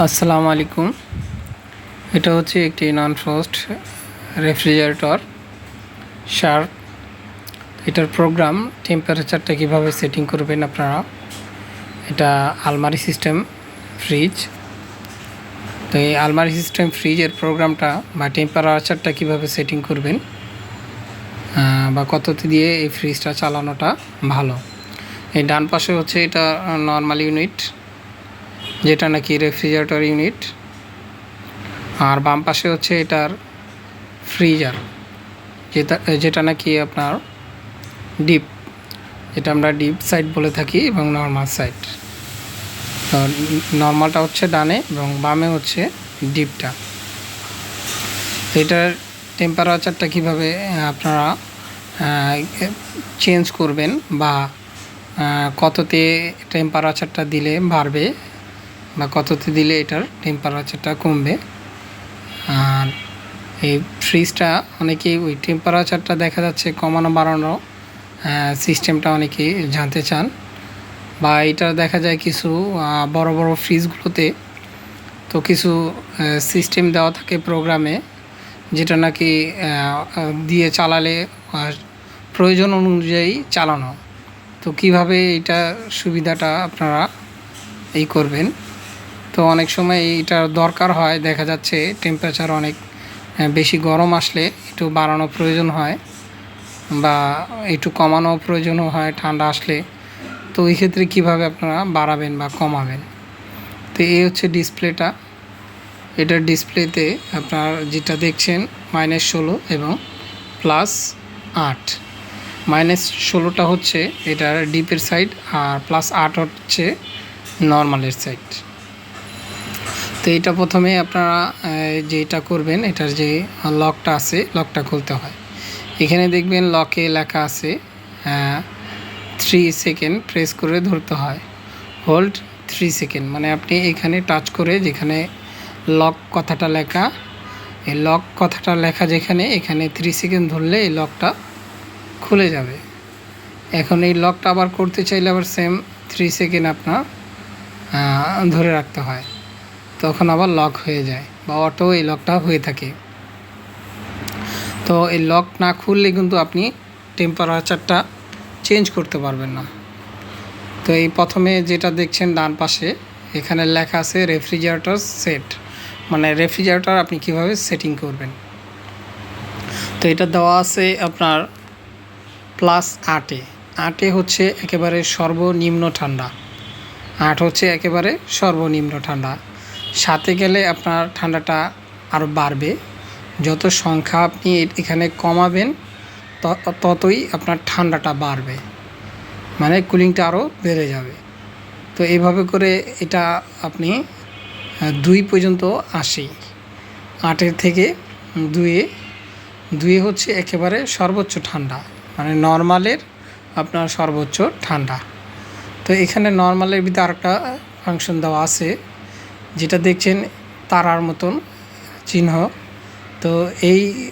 আসসালামু আলাইকুম। এটা হচ্ছে একটি নন ফ্রস্ট রেফ্রিজারেটর শার্প এটার প্রোগ্রাম টেম্পারেচারটা কীভাবে সেটিং করবেন আপনারা? এটা আলমারি সিস্টেম ফ্রিজ তো এই আলমারি সিস্টেম ফ্রিজের প্রোগ্রামটা বা টেম্পারেচারটা কীভাবে সেটিং করবেন বা কততে দিয়ে এই ফ্রিজটা চালানোটা ভালো। এই ডান পাশে হচ্ছে এটা নর্মাল ইউনিট যেটা নাকি রেফ্রিজারেটর ইউনিট আর বাম পাশে হচ্ছে এটার ফ্রিজার যেটা যেটা নাকি আপনার ডিপ যেটা আমরা ডিপ সাইড বলে থাকি এবং নর্মাল সাইড তো নর্মালটা হচ্ছে ডানে এবং বামে হচ্ছে ডিপটা এটার টেম্পারেচারটা কীভাবে আপনারা চেঞ্জ করবেন বা কততে টেম্পারেচারটা দিলে বাড়বে বা কততে দিলে এটার টেম্পারেচারটা কমবে। আর এই ফ্রিজটা অনেকেই ওই টেম্পারেচারটা দেখা যাচ্ছে কমানো, বাড়ানো সিস্টেমটা অনেকেই জানতে চান। বা এটা দেখা যায় কিছু বড় বড় ফ্রিজগুলোতে তো কিছু সিস্টেম দেওয়া থাকে প্রোগ্রামে যেটা নাকি দিয়ে চালালে প্রয়োজন অনুযায়ী চালানো। তো কীভাবে এটা সুবিধাটা আপনারা এই করবেন? তো অনেক সময় এইটার দরকার হয়, দেখা যাচ্ছে টেম্পারেচার অনেক বেশি গরম আসলে একটু বাড়ানো প্রয়োজন হয় বা একটু কমানো প্রয়োজনও হয় ঠান্ডা আসলে। তো ওই ক্ষেত্রে কীভাবে আপনারা বাড়াবেন বা কমাবেন? তো এই হচ্ছে ডিসপ্লেটা। এটার ডিসপ্লেতে আপনার যেটা দেখছেন মাইনাস ষোলো এবং প্লাস আট। মাইনাস ষোলোটা হচ্ছে এটার ডিপের সাইড আর প্লাস আট হচ্ছে নর্মালের সাইড তো এটা প্রথমে আপনারা যেটা করবেন, এটার যে লকটা আছে, লকটা খুলতে হয়। এখানে দেখবেন লকে লেখা আছে থ্রি সেকেন্ড প্রেস করে ধরতে হয়। হোল্ড থ্রি সেকেন্ড মানে আপনি এখানে টাচ করে যেখানে লক কথাটা লেখা, এই লক কথাটা লেখা যেখানে, এখানে থ্রি সেকেন্ড ধরলে এই লকটা খুলে যাবে। এখন এই লকটা আবার করতে চাইলে আবার সেম থ্রি সেকেন্ড আপনার ধরে রাখতে হয়। তখন আবার লক হয়ে যায় বা অটো এই লকটা হয়ে থাকে। তো এই লক না খুললে কিন্তু আপনি টেম্পারেচারটা চেঞ্জ করতে পারবেন না। তো এই প্রথমে যেটা দেখছেন ডান পাশে, এখানে লেখা আছে রেফ্রিজারেটর সেট মানে রেফ্রিজারেটর আপনি কীভাবে সেটিং করবেন। তো এটা দেওয়া আছে আপনার প্লাস আটে আটে হচ্ছে একেবারে সর্বনিম্ন ঠান্ডা। আট হচ্ছে একেবারে সর্বনিম্ন ঠান্ডা। সাথে গেলে আপনার ঠান্ডাটা আরও বাড়বে। যত সংখ্যা আপনি এখানে কমাবেন ততই আপনার ঠান্ডাটা বাড়বে। মানে কুলিংটা আরও বেড়ে যাবে। তো এইভাবে করে এটা আপনি দুই পর্যন্ত আসি আটের থেকে দুয়ে দুয়ে হচ্ছে একেবারে সর্বোচ্চ ঠান্ডা। মানে নর্মালের আপনার সর্বোচ্চ ঠান্ডা। তো এখানে নর্মালের ভিতরে আরেকটা ফাংশন দেওয়া আছে। যেটা দেখছেন তারার মতন চিহ্ন। তো এই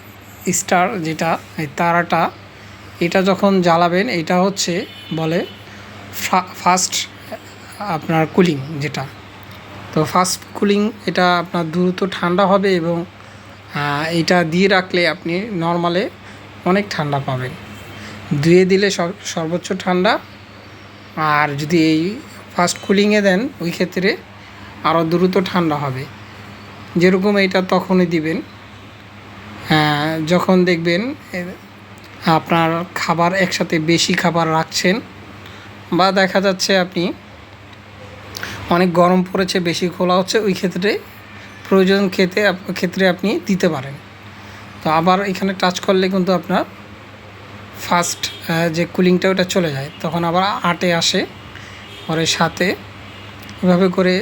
স্টার যেটা, এই তারাটা, এটা যখন জ্বালাবেন, এটা হচ্ছে বলে ফাস্ট, আপনার কুলিং যেটা। তো ফাস্ট কুলিং এটা আপনার দ্রুত ঠান্ডা হবে এবং এটা দিয়ে রাখলে আপনি নর্মালে অনেক ঠান্ডা পাবেন। ধুয়ে দিলে সর- সর্বোচ্চ ঠান্ডা। আর যদি এই ফাস্ট কুলিংয়ে দেন, ওই ক্ষেত্রে আরও দ্রুত ঠান্ডা হবে। যেরকম এটা তখনই দিবেন। যখন দেখবেন আপনার খাবার একসাথে বেশি খাবার রাখছেন বা দেখা যাচ্ছে আপনি অনেক গরম পড়েছে, বেশি খোলা হচ্ছে, ওই ক্ষেত্রে প্রয়োজন খেতে ক্ষেত্রে আপনি দিতে পারেন। তো আবার এখানে টাচ করলে কিন্তু আপনার ফার্স্ট যে কুলিংটা ওটা চলে যায়। তখন আবার আটে আসে, পরে সাতে। এভাবে করে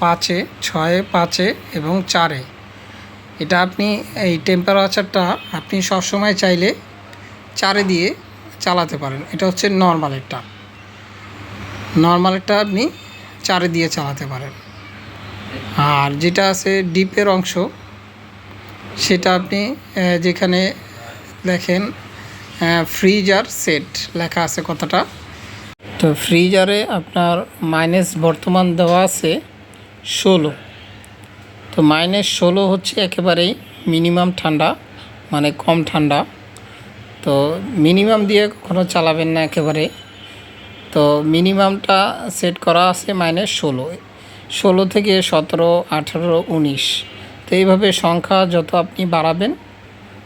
পাঁচে, ছয়ে, পাঁচে এবং চারে। এটা আপনি এই টেম্পারেচারটা আপনি সবসময় চাইলে চারে দিয়ে চালাতে পারেন। এটা হচ্ছে নর্মালেরটা নর্মালেরটা আপনি চারে দিয়ে চালাতে পারেন। আর যেটা আছে ডিপের অংশ, সেটা আপনি যেখানে দেখেন ফ্রিজার সেট লেখা আছে কথাটা। তো ফ্রিজারে আপনার মাইনাস বর্তমান দেওয়া আছে ষোলো। তো মাইনাস ষোলো হচ্ছে একেবারেই মিনিমাম ঠান্ডা মানে কম ঠান্ডা। তো মিনিমাম দিয়ে কখনো চালাবেন না একেবারে। তো মিনিমামটা সেট করা আছে মাইনাস ষোলো। ষোলো থেকে সতেরো, আঠেরো, উনিশ। তো এইভাবে সংখ্যা যত আপনি বাড়াবেন,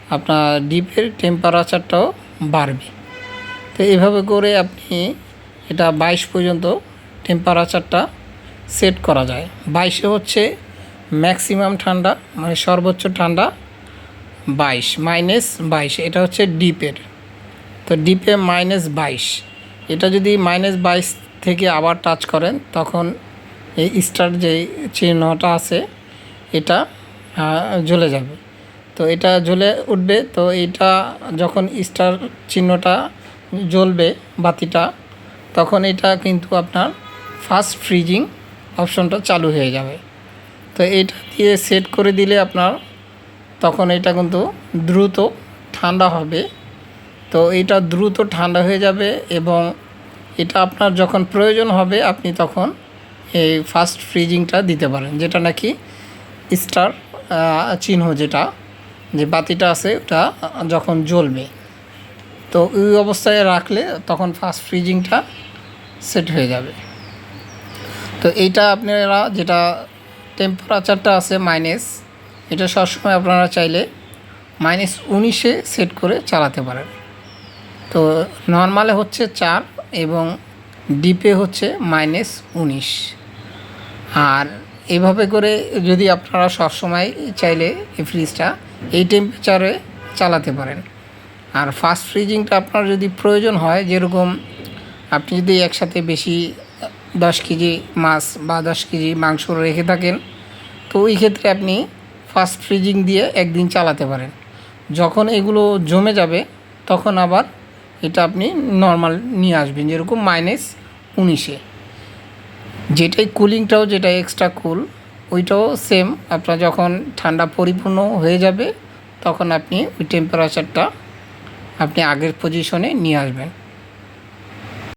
আপনার ডিপের টেম্পারেচারটাও বাড়বে। তো এইভাবে করে আপনি এটা বাইশ পর্যন্ত টেম্পারেচারটা সেট করা যায়। বাইশে হচ্ছে ম্যাক্সিমাম ঠান্ডা মানে সর্বোচ্চ ঠান্ডা বাইশ, মাইনাস বাইশ, এটা হচ্ছে ডিপের। তো ডিপে মাইনাস বাইশ। এটা যদি মাইনাস বাইশ থেকে আবার টাচ করেন, তখন এই স্টার যে চিহ্নটা আছে, এটা জ্বলে যাবে। তো এটা জ্বলে উঠবে, তো এটা যখন স্টার চিহ্নটা জ্বলবে বাতিটা, তখন এটা কিন্তু আপনার ফাস্ট ফ্রিজিং অপশনটা চালু হয়ে যাবে। তো এটা দিয়ে সেট করে দিলে আপনার তখন এটা কিন্তু দ্রুত ঠান্ডা হবে। তো এটা দ্রুত ঠান্ডা হয়ে যাবে এবং এটা আপনার যখন প্রয়োজন হবে, আপনি তখন এই ফাস্ট ফ্রিজিংটা দিতে পারেন, যেটা নাকি স্টার চিহ্ন যেটা, যে বাতিটা আছে ওটা যখন জ্বলবে। তো ওই অবস্থায় রাখলে তখন ফাস্ট ফ্রিজিংটা সেট হয়ে যাবে। তো এইটা আপনারা যেটা টেম্পারেচারটা আছে মাইনাস এটা সবসময় আপনারা চাইলে মাইনাস উনিশে সেট করে চালাতে পারেন। তো নর্মালে হচ্ছে চার এবং ডিপে হচ্ছে মাইনাস উনিশ। আর এভাবে করে যদি আপনারা সবসময় চাইলে এই ফ্রিজটা এই টেম্পারেচারে চালাতে পারেন। আর ফাস্ট ফ্রিজিংটা আপনার যদি প্রয়োজন হয়, যেরকম আপনি যদি একসাথে বেশি দশ কেজি মাছ বা দশ কেজি মাংস রেখে থাকেন। তো ওই ক্ষেত্রে আপনি ফার্স্ট ফ্রিজিং দিয়ে একদিন চালাতে পারেন। যখন এগুলো জমে যাবে, তখন আবার এটা আপনি নর্মাল নিয়ে আসবেন, যেরকম মাইনাস উনিশে। যেটাই কুলিংটাও যেটা এক্সট্রা কুল ওইটাও সেম আপনার যখন ঠান্ডা পরিপূর্ণ হয়ে যাবে, তখন আপনি ওই টেম্পারেচারটা আপনি আগের পজিশনে নিয়ে আসবেন।